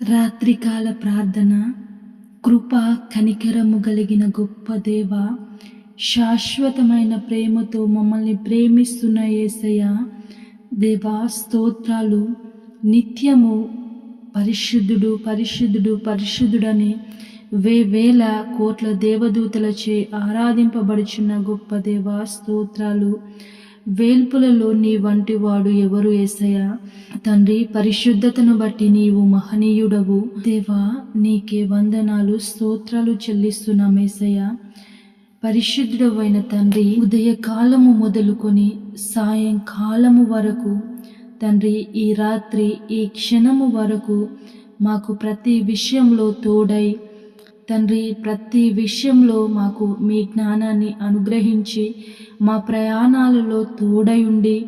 రాత్రికాల ప్రార్థన కృప కనికరము కలిగిన గొప్ప దేవ శాశ్వతమైన ప్రేమతో మమ్మల్ని ప్రేమిస్తున్న యేసయ్య దేవా స్తోత్రాలు నిత్యము పరిశుద్ధుడు పరిశుద్ధుడు పరిశుద్ధుడని వేవేల కోట్ల దేవదూతలచే ఆరాధింపబడుచున్న గొప్ప దేవ స్తోత్రాలు. వేల్పులలో నీ వంటి వాడు ఎవరు ఏసయ్యా? తండ్రి పరిశుద్ధతను బట్టి నీవు మహనీయుడవు. దేవా నీకే వందనాలు స్తోత్రాలు చెల్లిస్తున్నాం ఏసయ్య. పరిశుద్ధుడవైన తండ్రి ఉదయకాలము మొదలుకొని సాయంకాలము వరకు తండ్రి ఈ రాత్రి ఈ క్షణము వరకు మాకు ప్రతి విషయంలో తోడై తండ్రి ప్రతి విషయంలో మాకు మీ జ్ఞానాన్ని అనుగ్రహించి మా ప్రయాణాలలో తోడై ఉండి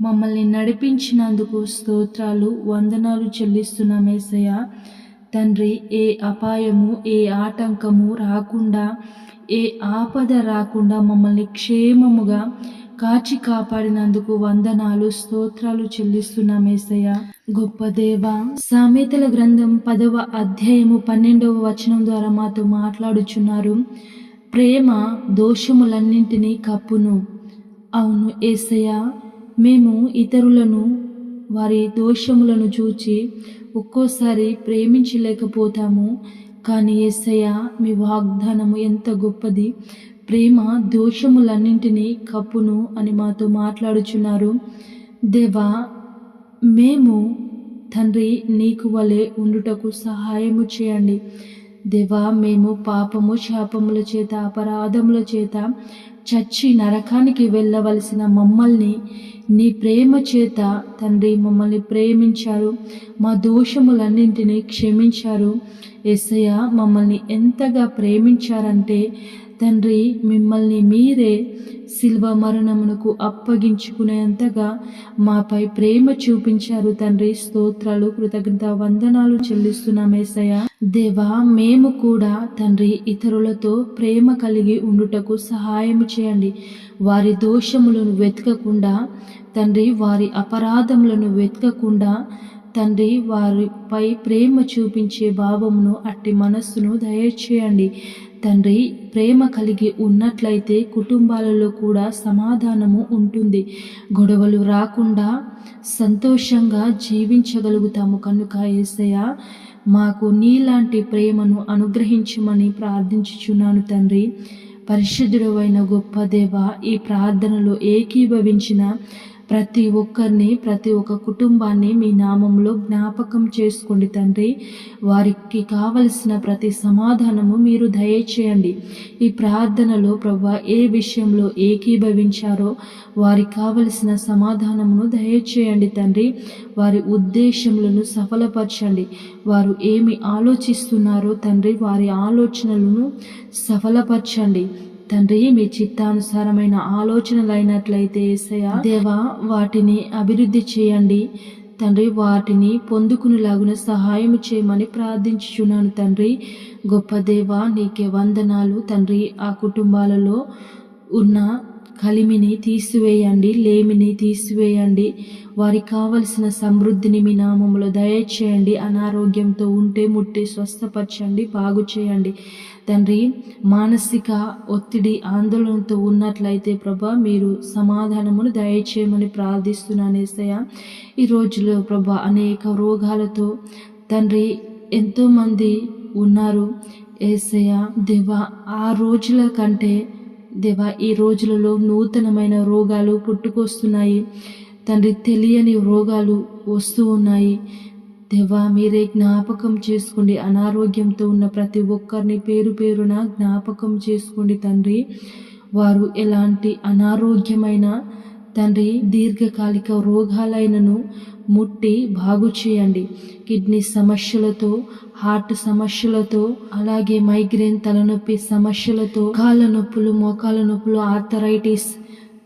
మమ్మల్ని నడిపించినందుకు స్తోత్రాలు వందనాలు చెల్లిస్తున్న ఏసయ్య. తండ్రి ఏ అపాయము ఏ ఆటంకము రాకుండా ఏ ఆపద రాకుండా మమ్మల్ని క్షేమముగా కాచి కాపాడినందుకు వందనాలు స్తోత్రాలు చెల్లిస్తున్నాం ఏసయ్య. గొప్ప దేవ సామెతల గ్రంథం పదవ అధ్యాయము పన్నెండవ వచనం ద్వారా మాతో మాట్లాడుచున్నారు. ప్రేమ దోషములన్నింటినీ కప్పును. అవును ఏసయ్య మేము ఇతరులను వారి దోషములను చూచి ఒక్కోసారి ప్రేమించలేకపోతాము. కానీ ఏసయ్య మీ వాగ్దానము ఎంత గొప్పది. ప్రేమ దోషములన్నింటినీ కప్పును అని మాతో మాట్లాడుచున్నారు. దేవా మేము తండ్రి నీకు వలె ఉండుటకు సహాయము చేయండి. దేవా మేము పాపము శాపముల చేత అపరాధముల చేత చచ్చి నరకానికి వెళ్ళవలసిన మమ్మల్ని నీ ప్రేమ చేత తండ్రి మమ్మల్ని ప్రేమించారు. మా దోషములన్నింటినీ క్షమించారు. ఎస్సయ్య మమ్మల్ని ఎంతగా ప్రేమించారంటే తండ్రి మిమ్మల్ని మీరే శిల్వ మరణమునకు అప్పగించుకునేంతగా మాపై ప్రేమ చూపించారు తండ్రి. స్తోత్రాలు కృతజ్ఞత వందనాలు చెల్లిస్తున్నామేసయ్య దేవా మేము కూడా తండ్రి ఇతరులతో ప్రేమ కలిగి ఉండుటకు సహాయం చేయండి. వారి దోషములను వెతకకుండా తండ్రి వారి అపరాధములను వెతకకుండా తండ్రి వారిపై ప్రేమ చూపించే భావమును అట్టి మనస్సును దయచేయండి. తండ్రి ప్రేమ కలిగి ఉన్నట్లయితే కుటుంబాలలో కూడా సమాధానము ఉంటుంది. గొడవలు రాకుండా సంతోషంగా జీవించగలుగుతాము. కనుక ఏసయ్య మాకు నీలాంటి ప్రేమను అనుగ్రహించమని ప్రార్థించుచున్నాను తండ్రి. పరిశుద్ధుడు అయిన గొప్ప దేవ ఈ ప్రార్థనలో ఏకీభవించిన ప్రతి ఒక్కరిని ప్రతి ఒక్క కుటుంబాన్ని మీ నామంలో జ్ఞాపకం చేసుకోండి తండ్రి. వారికి కావలసిన ప్రతి సమాధానము మీరు దయచేయండి. ఈ ప్రార్థనలో ప్రభా ఏ విషయంలో ఏకీభవించారో వారికి కావలసిన సమాధానమును దయచేయండి తండ్రి. వారి ఉద్దేశములను సఫలపరచండి. వారు ఏమి ఆలోచిస్తున్నారో తండ్రి వారి ఆలోచనలను సఫలపరచండి. తండ్రి మీ చిత్తానుసారమైన ఆలోచనలైనట్లయితే ఏసయ దేవా వాటిని అభివృద్ధి చేయండి. తండ్రి వాటిని పొందుకునేలాగున సహాయం చేయమని ప్రార్థించుచున్నాను తండ్రి. గొప్ప దేవ నీకే వందనాలు. తండ్రి ఆ కుటుంబాలలో ఉన్న కలిమిని తీసివేయండి లేమిని తీసివేయండి. వారికి కావలసిన సమృద్ధిని మీ నామంలో దయచేయండి. అనారోగ్యంతో ఉంటే ముట్టి స్వస్థపరచండి బాగు చేయండి. తండ్రి మానసిక ఒత్తిడి ఆందోళనతో ఉన్నట్లయితే ప్రభా మీరు సమాధానమును దయచేయమని ప్రార్థిస్తున్నాను ఏసయ్య. ఈ రోజులో ప్రభా అనేక రోగాలతో తండ్రి ఎంతోమంది ఉన్నారు. ఏసయ్య దేవా ఆ రోజుల కంటే దేవా ఈ రోజులలో నూతనమైన రోగాలు పుట్టుకొస్తున్నాయి. తండ్రి తెలియని రోగాలు వస్తూ ఉన్నాయి. దేవా మీరే జ్ఞాపకం చేసుకోండి. అనారోగ్యంతో ఉన్న ప్రతి ఒక్కరిని పేరు పేరున జ్ఞాపకం చేసుకోండి తండ్రి. వారు ఎలాంటి అనారోగ్యమైన తండ్రి దీర్ఘకాలిక రోగాలైనను ముట్టి బాగు చేయండి. కిడ్నీ సమస్యలతో హార్ట్ సమస్యలతో అలాగే మైగ్రేన్ తలనొప్పి సమస్యలతో కాళ్ళ నొప్పులు మోకాళ్ళ నొప్పులు ఆర్థరైటిస్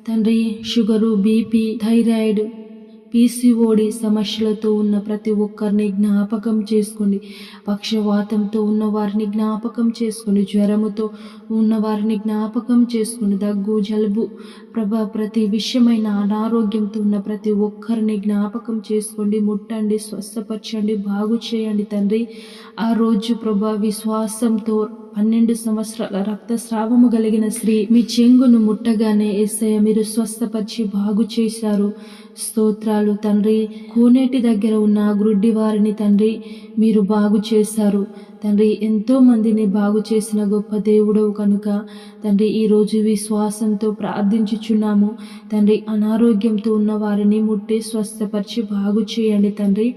తండ్రి షుగరు బీపీ థైరాయిడ్ పీసీఓడి సమస్యలతో ఉన్న ప్రతి ఒక్కరిని జ్ఞాపకం చేసుకోండి పక్షవాతంతో ఉన్న వారిని జ్ఞాపకం చేసుకోండి జ్వరముతో ఉన్న వారిని జ్ఞాపకం చేసుకోండి దగ్గు జలుబు ప్రభా ప్రతి విషయమైన అనారోగ్యంతో ఉన్న ప్రతి ఒక్కరిని జ్ఞాపకం చేసుకోండి ముట్టండి స్వస్థపరచండి బాగు చేయండి తండ్రి. ఆ రోజు ప్రభా విశ్వాసంతో పన్నెండు సంవత్సరాల రక్తస్రావము కలిగిన స్త్రీ మీ చెంగును ముట్టగానే ఏసయ్య మీరు స్వస్థపరిచి బాగు చేశారు. స్తోత్రాలు తండ్రి. కోనేటి దగ్గర ఉన్న గ్రుడ్డి వారిని తండ్రి మీరు బాగు చేశారు. తండ్రి ఎంతో మందిని బాగు చేసిన గొప్ప దేవుడవు కనుక. తండ్రి ఈరోజు విశ్వాసంతో ప్రార్థించుచున్నాము. తండ్రి అనారోగ్యంతో ఉన్న వారిని ముట్టి స్వస్థపరిచి బాగు చేయండి తండ్రి.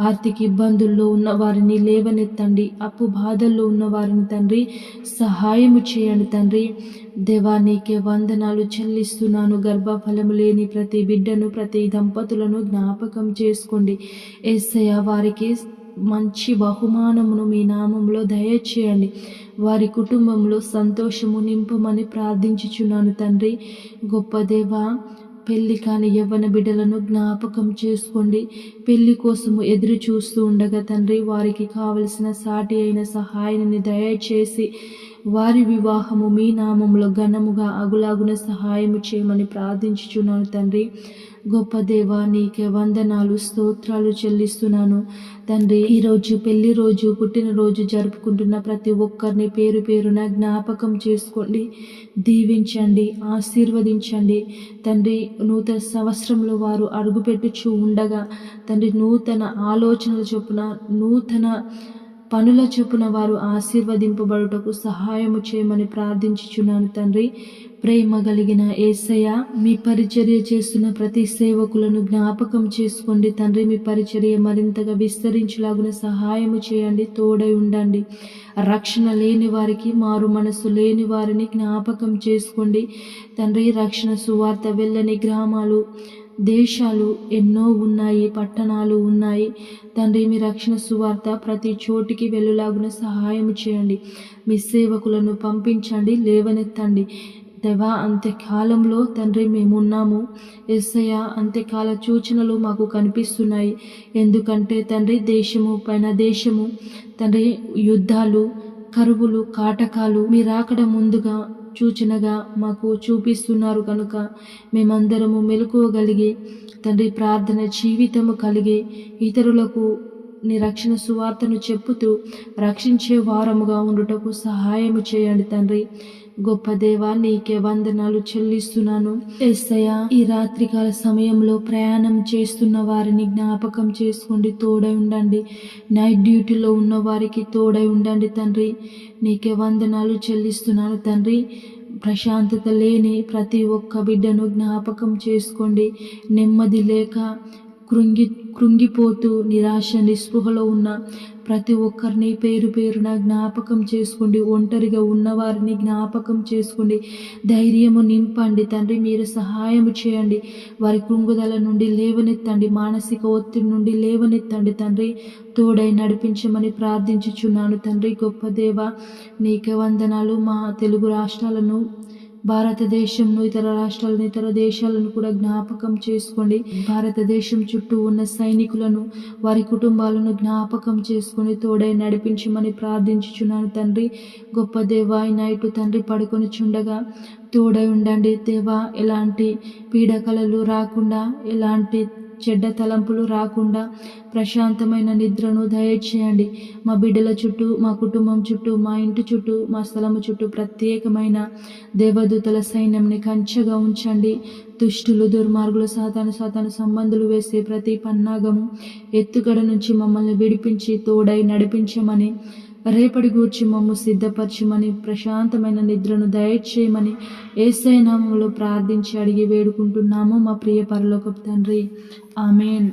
ఆర్థిక ఇబ్బందుల్లో ఉన్న వారిని లేవనెత్తండి. అప్పు బాధల్లో ఉన్న వారిని తండ్రి సహాయము చేయండి తండ్రి. దేవా నీకే వందనాలు చెల్లిస్తున్నాను. గర్భఫలము లేని ప్రతి బిడ్డను ప్రతి దంపతులను జ్ఞాపకం చేసుకోండి. ఏసయ్య వారికి మంచి బహుమానమును మీ నామంలో దయచేయండి. వారి కుటుంబంలో సంతోషము నింపమని ప్రార్థించుచున్నాను తండ్రి. గొప్ప దేవ పెళ్ళి కాని యవ్వన బిడ్డలను జ్ఞాపకం చేసుకోండి. పెళ్ళి కోసము ఎదురు చూస్తూ ఉండగా తండ్రి వారికి కావలసిన సాటి అయిన సహాయాన్ని దయచేసి వారి వివాహము మీ నామంలో ఘనముగా అగులాగున సహాయము చేయమని ప్రార్థించుచున్నాను తండ్రి. గొప్ప దేవా నీకే వందనాలు స్తోత్రాలు చెల్లిస్తున్నాను. తండ్రి ఈరోజు పెళ్ళి రోజు పుట్టినరోజు జరుపుకుంటున్న ప్రతి ఒక్కరిని పేరు పేరున జ్ఞాపకం చేసుకోండి. దీవించండి ఆశీర్వదించండి. తండ్రి నూతన సంవత్సరంలో వారు అడుగుపెట్టుచు ఉండగా తండ్రి నూతన ఆలోచనలు చొప్పున నూతన పనుల చొప్పున వారు ఆశీర్వదింపబడుటకు సహాయము చేయమని ప్రార్థించుచున్నాను తండ్రి. ప్రేమ కలిగిన ఏసయ మీ పరిచర్య చేస్తున్న ప్రతి సేవకులను జ్ఞాపకం చేసుకోండి. తండ్రి మీ పరిచర్య మరింతగా విస్తరించలాగున సహాయము చేయండి తోడై ఉండండి. రక్షణ లేని వారికి మారు మనసు లేని వారిని జ్ఞాపకం చేసుకోండి. తండ్రి రక్షణ సువార్త వెళ్ళని గ్రామాలు దేశాలు ఎన్నో ఉన్నాయి పట్టణాలు ఉన్నాయి. తండ్రి మీ రక్షణ సువార్త ప్రతి చోటికి వెళ్ళలాగున సహాయం చేయండి. మీ సేవకులను పంపించండి లేవనెత్తండి. దేవా అంత్యకాలంలో తండ్రి మేమున్నాము. ఎస్సయ్య అంత్యకాల సూచనలు మాకు కనిపిస్తున్నాయి. ఎందుకంటే తండ్రి దేశము పైన దేశము తండ్రి యుద్ధాలు కరువులు కాటకాలు మీరాకడ ముందుగా సూచనగా మాకు చూపిస్తున్నారు కనుక మేమందరము మెలకువగలిగి తండ్రి ప్రార్థన జీవితము కలిగి ఇతరులకు నీ రక్షణ సువార్తను చెప్పుతూ రక్షించే వారముగా ఉండుటకు సహాయము చేయండి తండ్రి. గొప్ప దేవా నీకే వందనాలు చెల్లిస్తున్నాను. ఎస్సయ ఈ రాత్రికాల సమయంలో ప్రయాణం చేస్తున్న వారిని జ్ఞాపకం చేసుకోండి తోడై ఉండండి. నైట్ డ్యూటీలో ఉన్న వారికి తోడై ఉండండి తండ్రి. నీకే వందనాలు చెల్లిస్తున్నాను తండ్రి. ప్రశాంతత లేని ప్రతి ఒక్క బిడ్డను జ్ఞాపకం చేసుకోండి. నెమ్మది లేక కృంగి కృంగిపోతూ నిరాశ నిస్పృహలో ఉన్న ప్రతి ఒక్కరిని పేరు పేరున జ్ఞాపకం చేసుకోండి. ఒంటరిగా ఉన్నవారిని జ్ఞాపకం చేసుకోండి. ధైర్యము నింపండి. తండ్రి మీరు సహాయము చేయండి. వారి కృంగుదల నుండి లేవనెత్తండి. మానసిక ఒత్తిడి నుండి లేవనెత్తండి. తండ్రి తోడై నడిపించమని ప్రార్థించుచున్నాను. తండ్రి గొప్ప దేవ నీకే వందనాలు. మా తెలుగు రాష్ట్రాలను భారతదేశంను ఇతర రాష్ట్రాలను ఇతర దేశాలను కూడా జ్ఞాపకం చేసుకోండి. భారతదేశం చుట్టూ ఉన్న సైనికులను వారి కుటుంబాలను జ్ఞాపకం చేసుకొని తోడై నడిపించమని ప్రార్థించుచున్నాను తండ్రి. గొప్ప దేవా నైటు తండ్రి పడుకొని చుండగా తోడై ఉండండి. దేవా ఎలాంటి పీడకలలు రాకుండా ఎలాంటి చెడ్డ తలంపులు రాకుండా ప్రశాంతమైన నిద్రను దయచేయండి. మా బిడ్డల చుట్టూ మా కుటుంబం చుట్టూ మా ఇంటి చుట్టూ మా స్థలము చుట్టూ ప్రత్యేకమైన దేవదూతల సైన్యంని కంచెగా ఉంచండి. దుష్టులు దుర్మార్గులు సాతాను సాతాను సంబంధులు వేసే ప్రతి పన్నాగము ఎత్తుగడ నుంచి మమ్మల్ని విడిపించి తోడై నడిపించమని రేపటి గూర్చి మమ్ము సిద్ధపరచమని ప్రశాంతమైన నిద్రను దయచేయమని ఏసైనామంలో ప్రార్థించి అడిగి వేడుకుంటున్నాము మా ప్రియ పరలోకపు తండ్రి. ఆమెన్.